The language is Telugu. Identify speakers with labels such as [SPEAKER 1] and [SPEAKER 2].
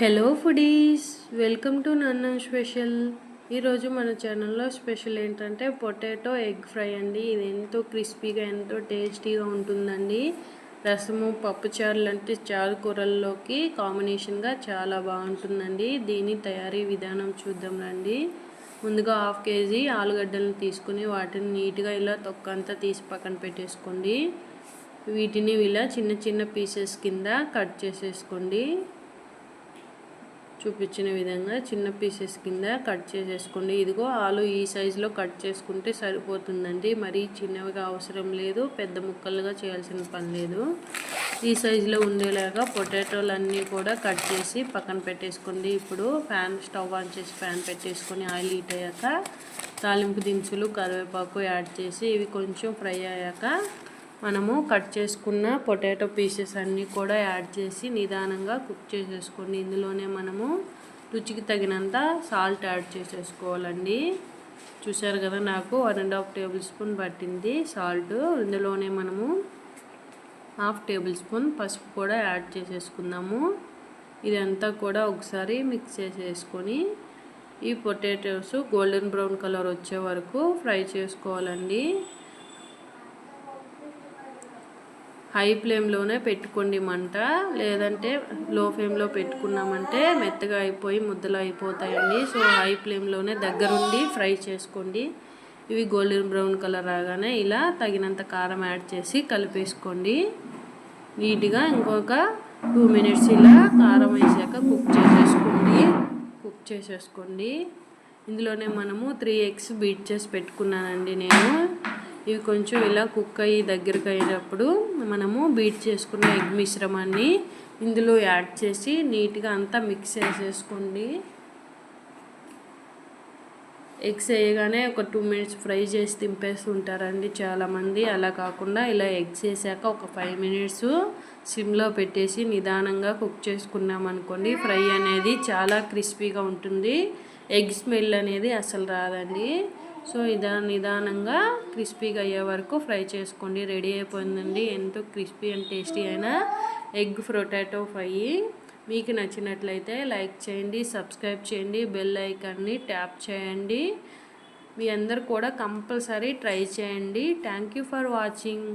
[SPEAKER 1] Hello foodies welcome to Nanna special ఈరోజు మన ఛానల్లో స్పెషల్ ఏంటంటే పొటాటో ఎగ్ ఫ్రై అండి. ఇది ఎంతో క్రిస్పీగా ఎంతో టేస్టీగా ఉంటుందండి. రసము పప్పుచారు లాంటి చారు కూరల్లోకి కాంబినేషన్గా చాలా బాగుంటుందండి. దీని తయారీ విధానం చూద్దాం రండి. ముందుగా హాఫ్ కేజీ ఆలుగడ్డలను తీసుకుని వాటిని నీట్గా ఇలా తొక్కంతా తీసి పక్కన పెట్టేసుకోండి. వీటిని ఇలా చిన్న చిన్న పీసెస్ కింద కట్ చేసేసుకోండి. చూపించిన విధంగా చిన్న పీసెస్ కింద కట్ చేసేసుకోండి. ఇదిగో ఆలు ఈ సైజులో కట్ చేసుకుంటే సరిపోతుందండి. మరీ చిన్నవిగా అవసరం లేదు. పెద్ద ముక్కలుగా చేయాల్సిన పని లేదు. ఈ సైజులో ఉండేలాగా పొటాటోలు అన్నీ కూడా కట్ చేసి పక్కన పెట్టేసుకోండి. ఇప్పుడు ఫ్యాన్ స్టవ్ ఆన్ చేసి ఫ్యాన్ పెట్టేసుకొని ఆయిల్ హీట్ అయ్యాక తాలింపు దినుసులు కరివేపాకు యాడ్ చేసి ఇవి కొంచెం ఫ్రై అయ్యాక మనము కట్ చేసుకున్న పొటాటో పీసెస్ అన్నీ కూడా యాడ్ చేసి నిదానంగా కుక్ చేసేసుకోండి. ఇందులోనే మనము రుచికి తగినంత సాల్ట్ యాడ్ చేసేసుకోవాలండి. చూసారు కదా నాకు one and half table spoon పట్టింది సాల్ట్. ఇందులోనే మనము హాఫ్ టేబుల్ స్పూన్ పసుపు కూడా యాడ్ చేసేసుకుందాము. ఇదంతా కూడా ఒకసారి మిక్స్ చేసేసుకొని ఈ పొటాటోస్ గోల్డెన్ బ్రౌన్ కలర్ వచ్చే వరకు ఫ్రై చేసుకోవాలండి. హై ఫ్లేమ్లోనే పెట్టుకోండి మంట. లేదంటే లో ఫ్లేమ్లో పెట్టుకున్నామంటే మెత్తగా అయిపోయి ముద్దలు అయిపోతాయండి. సో హై ఫ్లేమ్లోనే దగ్గరుండి ఫ్రై చేసుకోండి. ఇవి గోల్డెన్ బ్రౌన్ కలర్ రాగానే ఇలా తగినంత కారం యాడ్ చేసి కలిపేసుకోండి. నీట్గా ఇంకొక టూ మినిట్స్ ఇలా కారం వేసాక కుక్ చేసేసుకోండి. కుక్ చేసేసుకోండి. ఇందులోనే మనము త్రీ ఎగ్స్ బీట్ చేసి పెట్టుకున్నానండి నేను. ఇవి కొంచెం ఇలా కుక్ అయ్యి దగ్గరకు అయినప్పుడు మనము బీట్ చేసుకున్న ఎగ్ మిశ్రమాన్ని ఇందులో యాడ్ చేసి నీట్గా అంతా మిక్స్ చేసేసుకోండి. ఎగ్స్ వేయగానే ఒక టూ మినిట్స్ ఫ్రై చేసి తింపేస్తుంటారండి చాలామంది. అలా కాకుండా ఇలా ఎగ్స్ వేసాక ఒక ఫైవ్ మినిట్స్ సిమ్లో పెట్టేసి నిదానంగా కుక్ చేసుకున్నాం అనుకోండి ఫ్రై అనేది చాలా క్రిస్పీగా ఉంటుంది. ఎగ్ స్మెల్ అనేది అసలు రాదండి. సో ఇదా నిదానంగా క్రిస్పీగా అయ్యే వరకు ఫ్రై చేసుకోండి. రెడీ అయిపోయిందండి. ఎంతో క్రిస్పీ అండ్ టేస్టీ అయిన ఎగ్ పొటాటో ఫ్రై. మీకు నచ్చినట్లయితే లైక్ చేయండి సబ్స్క్రైబ్ చేయండి బెల్ ఐకాన్ని ట్యాప్ చేయండి. మీ అందరు కూడా కంపల్సరీ ట్రై చేయండి. Thank you for watching.